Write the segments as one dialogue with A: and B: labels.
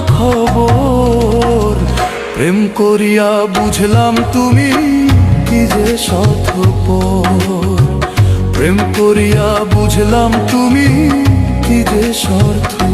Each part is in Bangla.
A: খবর। প্রেম করিয়া বুঝলাম তুমি কি যে স্বার্থপর। প্রেম করিয়া বুঝলাম তুমি কি যে স্বার্থপর।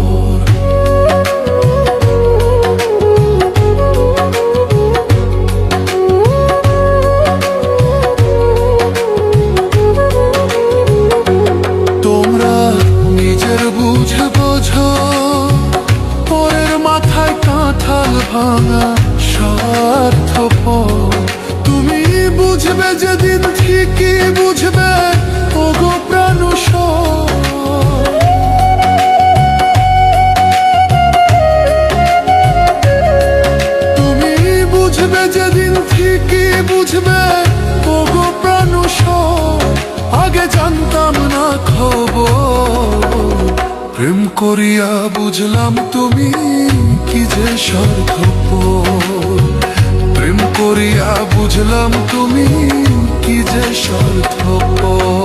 A: বুঝবে যেদিন ঠিকই বুঝবে, ওগো প্রাণুষ তুমি বুঝবে যেদিন ঠিকই বুঝবে, ওগো প্রাণুষ আগে জানতাম না খবর, প্রেম করিয়া বুঝলাম তুমি কি যে স্বার্থপর প্রেম করিয়া বুঝলাম তুমি কি যে স্বার্থপর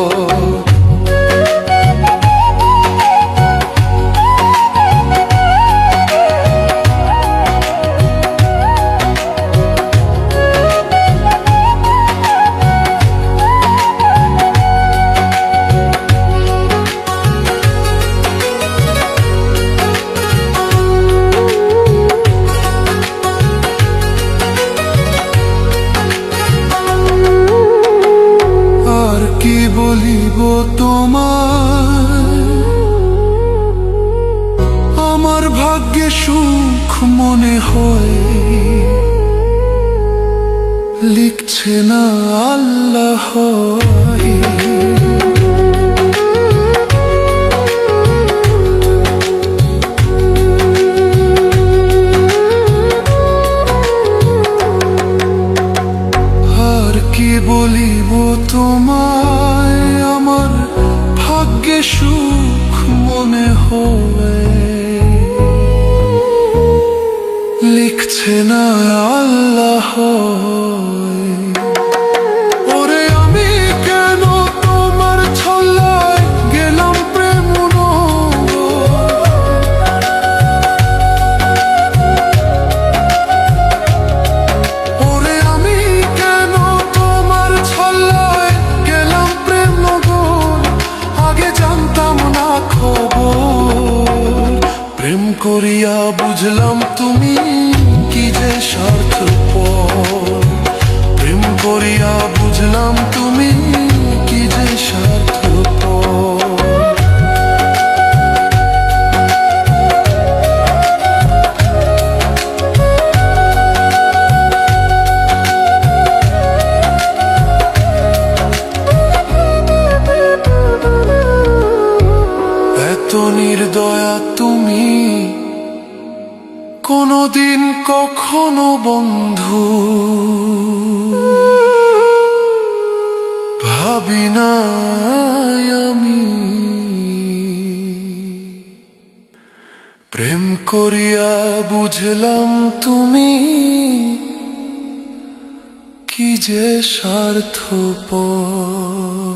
A: সুখ মনে হয়। লিখছে না আল্লাহ আর কি বলিব তোমায়? আমার ভাগ্যে সুখ মনে হয়। ওরে আমি কেন তোমার ছল্লায় গেলাম প্রেম আমি কেন তোমার ছল্লায় গেলাম প্রেম আগে জানতাম না করিয়া বুঝলাম তুমি নির্দয়া তুমি। কোনদিন কখনো বন্ধু। ভাবি না আমি। প্রেম করিয়া বুঝলাম তুমি কি যে স্বার্থপর।